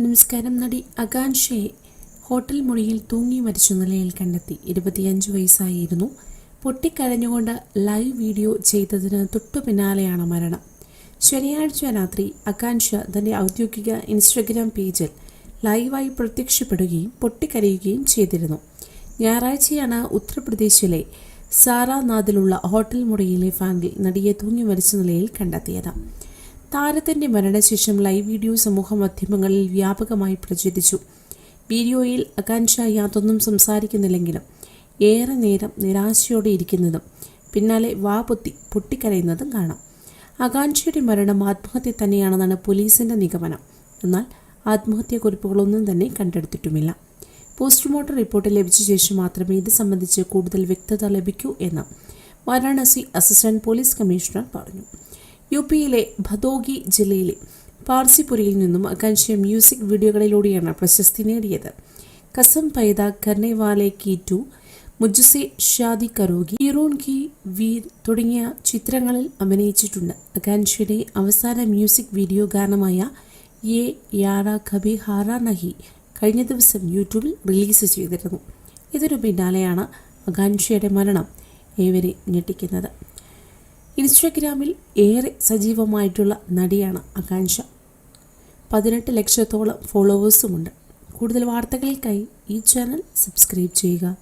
നമസ്കാരം. നടി അകാൻഷയെ ഹോട്ടൽ മുറിയിൽ തൂങ്ങി മരിച്ച നിലയിൽ കണ്ടെത്തി. ഇരുപത്തിയഞ്ച് വയസ്സായിരുന്നു. പൊട്ടിക്കരഞ്ഞുകൊണ്ട് ലൈവ് വീഡിയോ ചെയ്തതിന് തൊട്ടു പിന്നാലെയാണ് മരണം. ശനിയാഴ്ച രാത്രി അകാൻഷ തന്റെ ഔദ്യോഗിക ഇൻസ്റ്റഗ്രാം പേജിൽ ലൈവായി പ്രത്യക്ഷപ്പെടുകയും പൊട്ടിക്കരയുകയും ചെയ്തിരുന്നു. ഞായറാഴ്ചയാണ് ഉത്തർപ്രദേശിലെ സാരാനാഥിലുള്ള ഹോട്ടൽ മുറിയിലെ ഫാനിൽ നടിയെ തൂങ്ങി മരിച്ച നിലയിൽ കണ്ടെത്തിയത്. താരത്തിന്റെ മരണശേഷം ലൈവ് വീഡിയോ സമൂഹ മാധ്യമങ്ങളിൽ വ്യാപകമായി പ്രചരിച്ചു. വീഡിയോയിൽ ആകാംക്ഷ യാതൊന്നും സംസാരിക്കുന്നില്ലെങ്കിലും ഏറെ നേരം നിരാശയോടെ ഇരിക്കുന്നതും പിന്നാലെ വാ പൊത്തി പൊട്ടിക്കരയുന്നതും കാണാം. ആകാംക്ഷയുടെ മരണം ആത്മഹത്യ തന്നെയാണെന്നാണ് പോലീസിന്റെ നിഗമനം. എന്നാൽ ആത്മഹത്യാക്കുറിപ്പുകളൊന്നും തന്നെ കണ്ടെടുത്തിട്ടുമില്ല. പോസ്റ്റ്മോർട്ടം റിപ്പോർട്ട് ലഭിച്ച ശേഷം മാത്രമേ ഇത് സംബന്ധിച്ച് കൂടുതൽ വ്യക്തത ലഭിക്കൂ എന്ന് വാരാണസി അസിസ്റ്റന്റ് പോലീസ് കമ്മീഷണർ പറഞ്ഞു. യു പിയിലെ ഭദോഗി ജില്ലയിലെ പാർസിപുരിയിൽ നിന്നും അകാൻഷ്യ മ്യൂസിക് വീഡിയോകളിലൂടെയാണ് പ്രശസ്തി നേടിയത്. കസം പൈത കർണേവാലെ കി ടു മുജുസെ ഷാദി കരോഗി ഹീറോൺ കി വീർ തുടങ്ങിയ ചിത്രങ്ങളിൽ അഭിനയിച്ചിട്ടുണ്ട്. അകാൻഷ്യയുടെ അവസാന മ്യൂസിക് വീഡിയോ ഗാനമായ യേ യാറ കബി ഹാറ നഹി കഴിഞ്ഞ ദിവസം യൂട്യൂബിൽ റിലീസ് ചെയ്തിരുന്നു. ഇതിനു പിന്നാലെയാണ് അകാൻഷയുടെ മരണം ഏവരെ ഞെട്ടിക്കുന്നത്. ഇൻസ്റ്റഗ്രാമിൽ ഏറെ സജീവമായിട്ടുള്ള നടിയാണ് ആകാംക്ഷ. പതിനെട്ട് ലക്ഷത്തോളം ഫോളോവേഴ്സുമുണ്ട്. കൂടുതൽ വാർത്തകൾക്കായി ഈ ചാനൽ സബ്സ്ക്രൈബ് ചെയ്യുക.